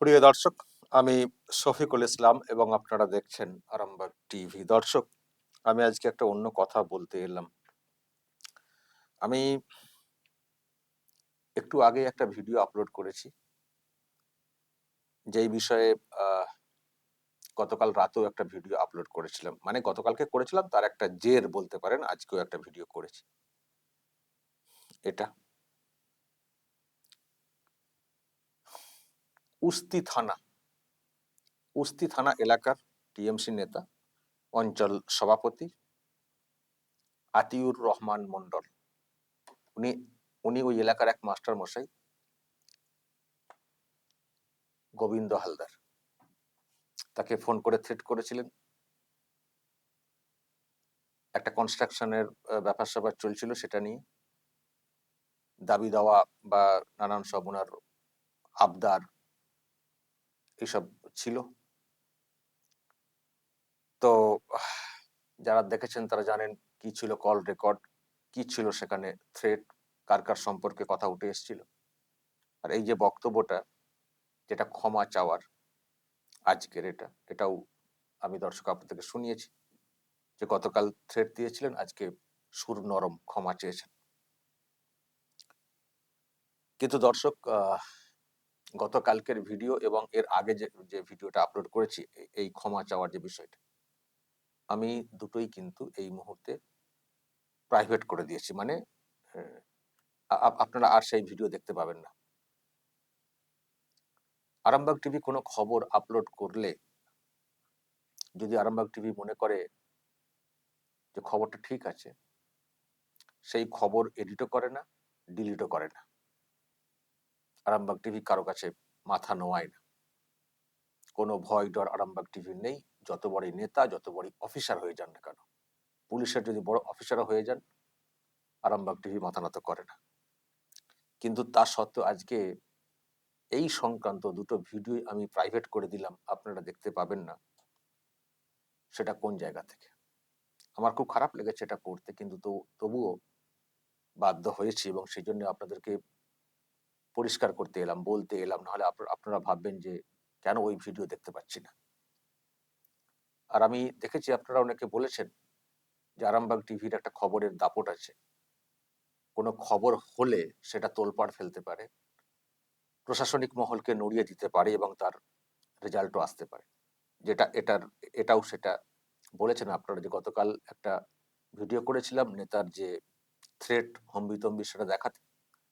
প্রিয় দর্শক, আমি শফিকুল ইসলাম এবং আপনারা দেখছেন আরামবাগ টিভি। দর্শক, আমি আজকে একটা অন্য কথা বলতে এলাম। আমি একটু আগে একটা ভিডিও আপলোড করেছি। যেই বিষয়ে গতকাল রাতেও একটা ভিডিও আপলোড করেছিলাম। মানে গতকালকে করেছিলাম, তার একটা জের বলতে পারেন, আজকেও একটা ভিডিও করেছি। এটা উস্তি থানা। উস্তি থানা এলাকার টিএমসি নেতা, অঞ্চল সভাপতি আতিউর রহমান মন্ডল উনি উনি ওই এলাকার এক মাস্টার মশাই গোবিন্দ হালদার। তাকে ফোন করে থ্রেট করেছিলেন। একটা কনস্ট্রাকশনের ব্যাপার স্যাপার চলছিল সেটা নিয়ে। দাবি দেওয়া বা নানান সব ওনার আবদার এসব ছিল। তো, যারা দেখেছেন তারা জানেন কি ছিল কল রেকর্ড কি ছিল সেখানে থ্রেট কার কার সম্পর্কে কথা উঠে এসেছিল। আর এই যে বক্তব্যটা, যেটা ক্ষমা চাওয়ার আজকের এটা, এটাও আমি দর্শক আপনাদেরকে শুনিয়েছি যে গতকাল থ্রেট দিয়েছিলেন, আজকে সুর নরম ক্ষমা চেয়েছেন। কিন্তু দর্শক গতকালকের ভিডিও এবং এর আগে যে যে ভিডিওটা আপলোড করেছি এই- ক্ষমা চাওয়ার যে বিষয়টা, আমি দুটোই কিন্তু এই মুহূর্তে প্রাইভেট করে দিয়েছি। মানে আপনারা আর সেই ভিডিও দেখতে পাবেন না। আরামবাগ টিভি কোনো খবর আপলোড করলে, যদি আরামবাগ টিভি মনে করে যে খবরটা ঠিক আছে, সেই খবর এডিটও করে না ডিলিটও করে না। আরামবাগ টিভি কারও কাছে মাথা নোয়ায় না। কোনো ভয় ডর আরামবাগ টিভির নেই। যত বড়ই নেতা, যত বড়ই অফিসার হয়ে যান না কেন, পুলিশের যদি বড় অফিসারও হয়ে যান, আরামবাগ টিভি মাথা নত করে না। কিন্তু তা সত্ত্বেও আজকে এই সংক্রান্ত দুটো ভিডিও আমি প্রাইভেট করে দিলাম। আপনারা দেখতে পাবেন না সেটা কোন জায়গা থেকে। আমার খুব খারাপ লেগেছে এটা করতে, কিন্তু তবুও বাধ্য হয়েছি এবং সেই জন্য আপনাদেরকে পরিষ্কার করতে এলাম, বলতে এলাম, নাহলে আপনারা ভাববেন যে কেন ওই ভিডিও দেখতে পাচ্ছি না। আর আমি দেখেছি আপনারা অনেকে বলেছেন যে আরামবাগ টিভির একটা খবরের দাপট আছে। কোনো খবর হলে সেটা তোলপাড় ফেলতে পারে, প্রশাসনিক মহলকে নড়িয়ে দিতে পারে এবং তার রেজাল্টও আসতে পারে। যেটা এটার, এটাও সেটা বলেছেন আপনারা যে গতকাল একটা ভিডিও করেছিলাম নেতার যে থ্রেট হম্বিতম্বি সেটা দেখাতে।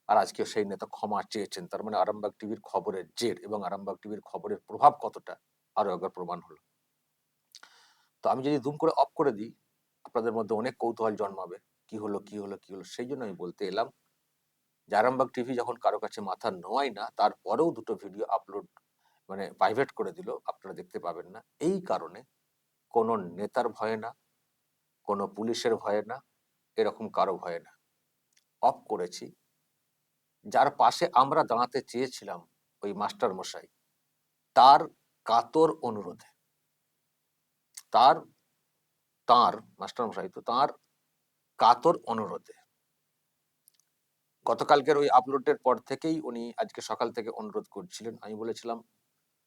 আর আজকে সেই নেতা ক্ষমা চেয়েছেন, তার মানে আরামবাগ টিভির খবরের জের এবং আরামবাগ টিভির খবরের প্রভাব কতটা আরও একবার প্রমাণ হলো। তো আমি যদি দুম করে অফ করে দিই, আপনাদের মধ্যে অনেক কৌতূহল জন্মাবে, কি হলো কি হলো কি হলো, সেই জন্য আমি বলতে এলাম যে আরামবাগ টিভি যখন কারও কাছে মাথা নোয়ায় না, তারপরেও দুটো ভিডিও আপলোড মানে প্রাইভেট করে দিল, আপনারা দেখতে পাবেন না। এই কারণে কোনো নেতার ভয়ে না, কোনো পুলিশের ভয়ে না, এরকম কারও ভয়ে না। অফ করেছি। যার পাশে আমরা দাঁড়াতে চেয়েছিলাম ওই মাস্টার মশাই, তার কাতর অনুরোধে। তার তার, মাস্টার মশাই তো তার কাতর অনুরোধে। গতকালকের ওই আপলোডের পর থেকেই উনি আজকে সকাল থেকে অনুরোধ করছিলেন। আমি বলেছিলাম,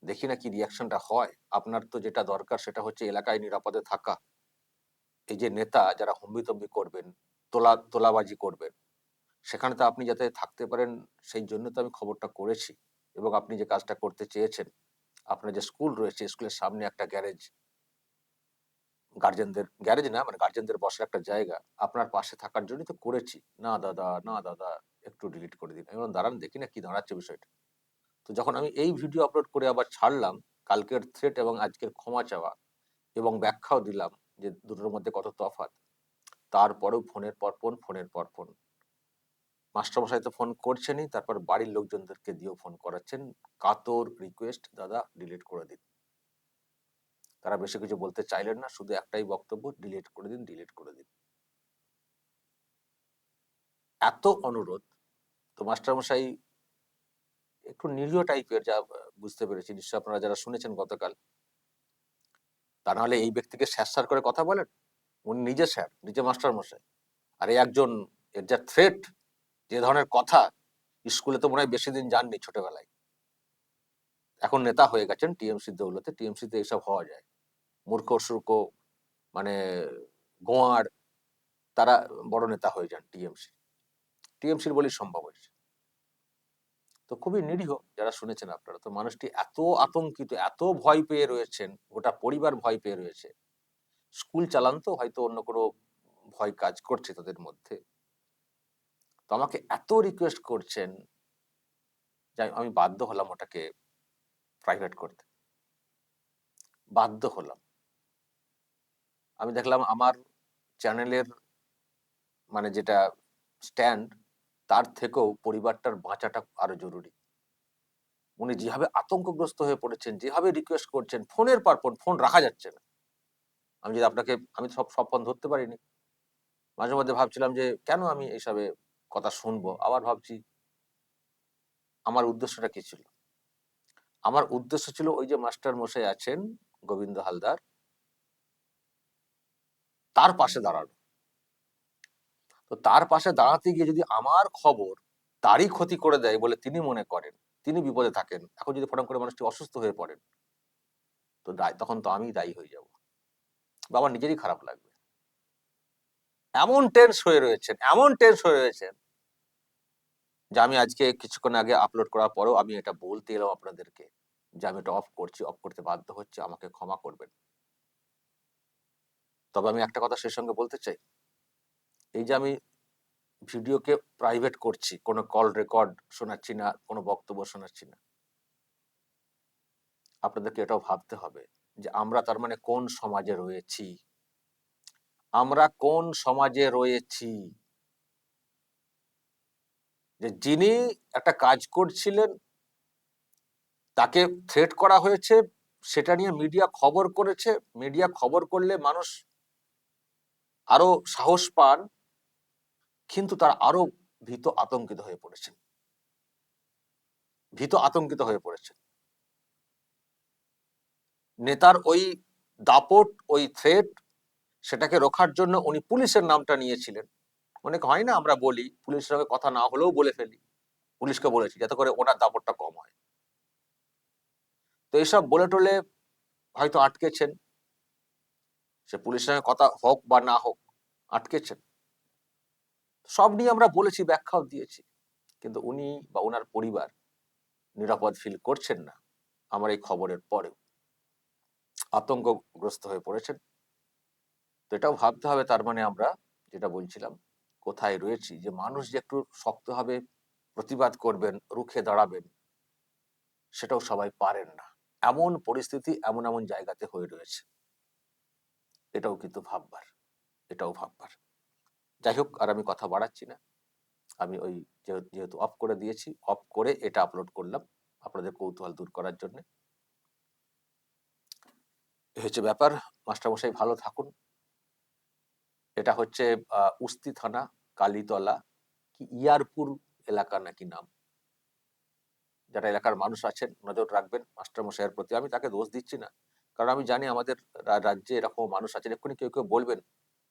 দেখি না কি রিয়াকশনটা হয়। আপনার তো যেটা দরকার সেটা হচ্ছে এলাকায় নিরাপদে থাকা। এই যে নেতা যারা হম্বিতম্বি করবেন, তোলা, তোলাবাজি করবেন সেখানে তো আপনি যাতে থাকতে পারেন, সেই জন্য তো আমি খবরটা করেছি। এবং আপনি যে কাজটা করতে চেয়েছেন, আপনার যে স্কুল রয়েছে, স্কুলের সামনে একটা গ্যারেজ, গার্জেনদের, গ্যারেজ না মানে গার্জেনদের বসার একটা জায়গা, আপনার পাশে থাকার জন্যই তো করেছি। না দাদা না দাদা, একটু ডিলিট করে দিন। এবং দাঁড়ান, দেখি না কি দাঁড়াচ্ছে বিষয়টা। তো যখন আমি এই ভিডিও আপলোড করে আবার ছাড়লাম, কালকের থ্রেট এবং আজকের ক্ষমা চাওয়া এবং ব্যাখ্যাও দিলাম যে দুটোর মধ্যে কত তফাৎ, তারপরেও ফোনের পর ফোন, ফোনের পর ফোন। মাস্টারমশাই তো ফোন করছেনই, তারপর বাড়ির লোকজনদেরকে দিয়েও ফোন করাচ্ছেন। কাতর রিকোয়েস্ট দাদা ডিলিট করে দিন। তারা বেশি কিছু বলতে চাইলেন না, শুধু একটাই বক্তব্য ডিলিট করে দিন ডিলিট করে দিন। এত অনুরোধ, তো মাস্টারমশাই একটু নিরীহ টাইপের যা বুঝতে পেরেছি নিশ্চয় আপনারা যারা শুনেছেন গতকাল, তা নাহলে এই ব্যক্তিকে স্যার স্যার করে কথা বলেন? উনি নিজে স্যার, নিজে মাস্টারমশাই। আর একজন, এর যা থ্রেট যে ধরনের কথা স্কুলে তো মনে হয় বেশি দিন যাননি ছোটবেলায়। এখন নেতা হয়ে গেছেন টিএমসির দৌলতে টিএমসিতে এইসব হওয়া যায়। মূর্খ সুর্খ মানে গোয়ার, তারা বড় নেতা হয়ে যান টিএমসি। টিএমসির বলেই সম্ভব হয়েছে। তো খুবই নিরীহ যারা শুনেছেন আপনারা। তো মানুষটি এত আতঙ্কিত, এত ভয় পেয়ে রয়েছেন, গোটা পরিবার ভয় পেয়ে রয়েছে। স্কুল চালান তো হয়তো অন্য কোনো ভয় কাজ করছে তাদের মধ্যে। তো আমাকে এত রিকোয়েস্ট করছেন যে আমি বাধ্য হলাম ওটাকে প্রাইভেট করতে। বাধ্য হলাম। আমি দেখলাম আমার চ্যানেলের মানে যেটা স্ট্যান্ড তার থেকেও পরিবারটার বাঁচাটা আরও জরুরি। উনি যেভাবে আতঙ্কগ্রস্ত হয়ে পড়েছেন, যেভাবে রিকোয়েস্ট করছেন, ফোনের পর ফোন ফোন রাখা যাচ্ছে না। আমি যদি আপনাকে, আমি সব সব ফোন ধরতে পারিনি। মাঝে মধ্যে ভাবছিলাম যে, কেন আমি এইসবে কথা শুনব, আবার ভাবছি আমার উদ্দেশ্যটা কি ছিল? আমার উদ্দেশ্য ছিল ওই যে মাস্টার মশাই আছেন, গোবিন্দ হালদার, তার পাশে দাঁড়ানো। তো তার পাশে দাঁড়াতে গিয়ে যদি আমার খবর তারই ক্ষতি করে দেয় বলে তিনি মনে করেন, তিনি বিপদে থাকেন, এখন যদি ফটাম করে মানুষটি অসুস্থ হয়ে পড়েন, তো তখন তো আমি দায়ী হয়ে যাব। বাবা নিজেরই খারাপ লাগবে। এমন টেন্স হয়ে রয়েছেন, এমন টেন্স হয়ে রয়েছেন যে আমি আজকে কিছুক্ষণ আগে আপলোড করার পরেও আমি এটা বলতে এলাম আপনাদেরকে যে আমি এটা অফ করছি অফ করতে বাধ্য হচ্ছে, আমাকে ক্ষমা করবেন। তবে আমি একটা কথা সেই সঙ্গে বলতে চাই, এই যে আমি ভিডিওকে প্রাইভেট করছি, কোনো কল রেকর্ড শোনাচ্ছি না, কোনো বক্তব্য শোনাচ্ছি না, আপনাদেরকে এটাও ভাবতে হবে যে আমরা তার মানে কোন সমাজে রয়েছি আমরা কোন সমাজে রয়েছি? যে যিনি একটা কাজ করছিলেন, তাকে থ্রেট করা হয়েছে, সেটা নিয়ে মিডিয়া খবর করেছে। মিডিয়া খবর করলে মানুষ আরও সাহস পান, কিন্তু তার আরও ভীত আতঙ্কিত হয়ে পড়েছেন। ভীত আতঙ্কিত হয়ে পড়েছেন। নেতার ওই দাপট, ওই থ্রেট সেটাকে রোখার জন্য উনি পুলিশের নামটা নিয়েছিলেন। অনেক হয় না আমরা বলি, পুলিশের সঙ্গে কথা না হলেও বলে ফেলি। পুলিশকে বলেছি যাতে করে ওনার দাপটটা কম হয়। তো এইসব বলে টলে হয়তো আটকেছেন। সে পুলিশের সঙ্গে কথা হোক বা না হোক, আটকেছেন। সব নিয়ে আমরা বলেছি, ব্যাখ্যাও দিয়েছি। কিন্তু উনি বা ওনার পরিবার নিরাপদ ফিল করছেন না। আমার এই খবরের পরেও। আতঙ্কগ্রস্ত হয়ে পড়েছেন। তো এটাও ভাবতে হবে তার মানে আমরা যেটা বলছিলাম, কোথায় রয়েছি? যে মানুষ যে একটু শক্তভাবে প্রতিবাদ করবেন, রুখে দাঁড়াবেন, সেটাও সবাই পারেন না। এমন পরিস্থিতি এমন এমন জায়গাতে হয়ে রয়েছে। এটাও কিন্তু ভাববার, এটাও ভাববার। যাই হোক, আর আমি কথা বাড়াচ্ছি না। আমি ওই যেহেতু- অফ করে দিয়েছি অফ করে এটা আপলোড করলাম আপনাদের কৌতূহল দূর করার জন্য। হচ্ছে ব্যাপার। মাস্টারমশাই ভালো থাকুন। এটা হচ্ছে উস্তি থানা, কালীতলা, কি ইয়ারপুর এলাকা নাকি নাম। যারা এলাকার মানুষ আছেন, নজর রাখবেন মাস্টারমশাইয়ের প্রতি। আমি তাকে দোষ দিচ্ছি না। কারণ আমি জানি আমাদের রাজ্যে এরকম মানুষ আছেন। এক্ষুনি কেউ কেউ বলবেন,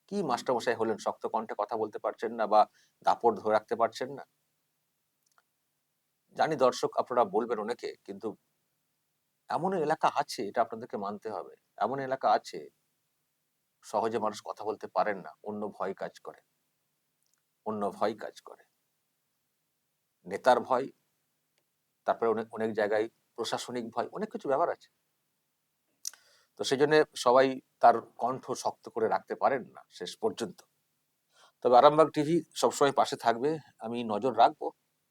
কি মাস্টারমশাই হলেন? শক্ত কণ্ঠে কথা বলতে পারছেন না বা দাপট ধরে রাখতে পারছেন না? জানি দর্শক আপনারা বলবেন অনেকে, কিন্তু এমন এলাকা আছে, এটা আপনাদেরকে মানতে হবে। এমন এলাকা আছে সহজে মানুষ কথা বলতে পারেন না। অন্য ভয় কাজ করে। অন্য ভয় কাজ করে। নেতার ভয়, তারপরে অনেক অনেক জায়গায় প্রশাসনিক ভয়, অনেক কিছু ব্যাপার আছে। তো সেই জন্য সবাই তার কণ্ঠ শক্ত করে রাখতে পারেন না শেষ পর্যন্ত। তবে আরামবাগ টিভি সবসময় পাশে থাকবে। আমি নজর রাখব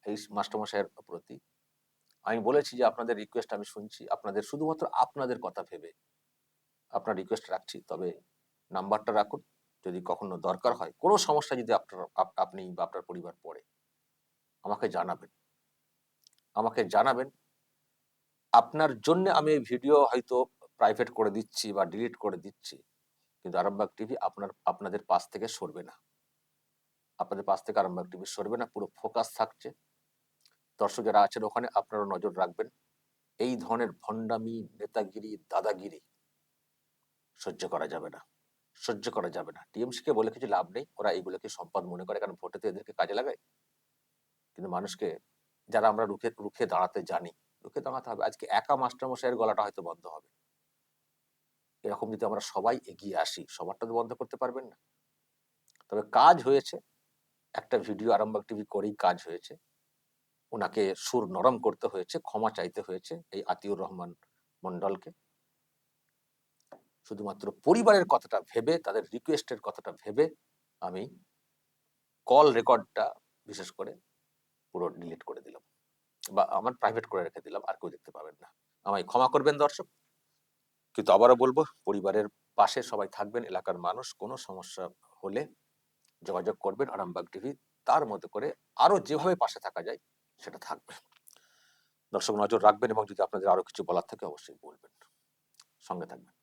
এই মাস্টারমশাইয়ের প্রতি। আমি বলেছি যে আপনাদের রিকোয়েস্ট আমি শুনছি। আপনাদের শুধুমাত্র আপনাদের কথা ভেবে, আপনার রিকোয়েস্ট রাখছি। তবে নাম্বারটা রাখুন, যদি কখনো দরকার হয়। কোনো সমস্যা যদি আপনার, আপ- আপনি বা আপনার পরিবার পড়ে, আমাকে জানাবেন। আমাকে জানাবেন। আপনার জন্য আমি এই ভিডিও হয়তো প্রাইভেট করে দিচ্ছি বা ডিলিট করে দিচ্ছি, কিন্তু আরামবাগ টিভি আপনার, আপনাদের পাশ থেকে সরবে না। আপনাদের পাশ থেকে আরামবাগ টিভি সরবে না, পুরো ফোকাস থাকছে। দর্শক যারা আছেন ওখানে, আপনারা নজর রাখবেন, এই ধরনের ভণ্ডামি, নেতাগিরি, দাদাগিরি সহ্য করা যাবে না। সহ্য করা যাবে না। টিএমসি কে বলে কিছু লাভ নেই, ওরা এইগুলোকে সম্পদ মনে করে, কারণ ভোটেতে এদেরকে কাজে লাগায়। কিন্তু মানুষকে, যারা আমরা রুখে রুখে দাঁড়াতে জানি, রুখে দাঁড়াতে হবে। আজকে একা মাস্টারমশাইয়ের গলাটা হয়তো বন্ধ হবে। এরকম যদি আমরা সবাই এগিয়ে আসি, সবারটা তো বন্ধ করতে পারবেন না। তবে কাজ হয়েছে। একটা ভিডিও, আরামবাগ টিভি করেই কাজ হয়েছে। ওনাকে সুর নরম করতে হয়েছে, ক্ষমা চাইতে হয়েছে এই আতিউর রহমান মন্ডলকে শুধুমাত্র পরিবারের কথাটা ভেবে, তাদের রিকোয়েস্টের কথাটা ভেবে আমি কল রেকর্ডটা বিশেষ করে পুরো ডিলিট করে দিলাম। বা আমার প্রাইভেট করে রেখে দিলাম, আর কেউ দেখতে পাবেন না। আমায় ক্ষমা করবেন দর্শক। কিন্তু আবারও বলব, পরিবারের পাশে সবাই থাকবেন, এলাকার মানুষ, কোনো সমস্যা হলে যোগাযোগ করবেন আরামবাগ টিভি তার মতো করে আরও যেভাবে পাশে থাকা যায়, সেটা থাকবে। দর্শক নজর রাখবেন এবং যদি আপনাদের আরও কিছু বলার থাকে, অবশ্যই বলবেন। সঙ্গে থাকবেন।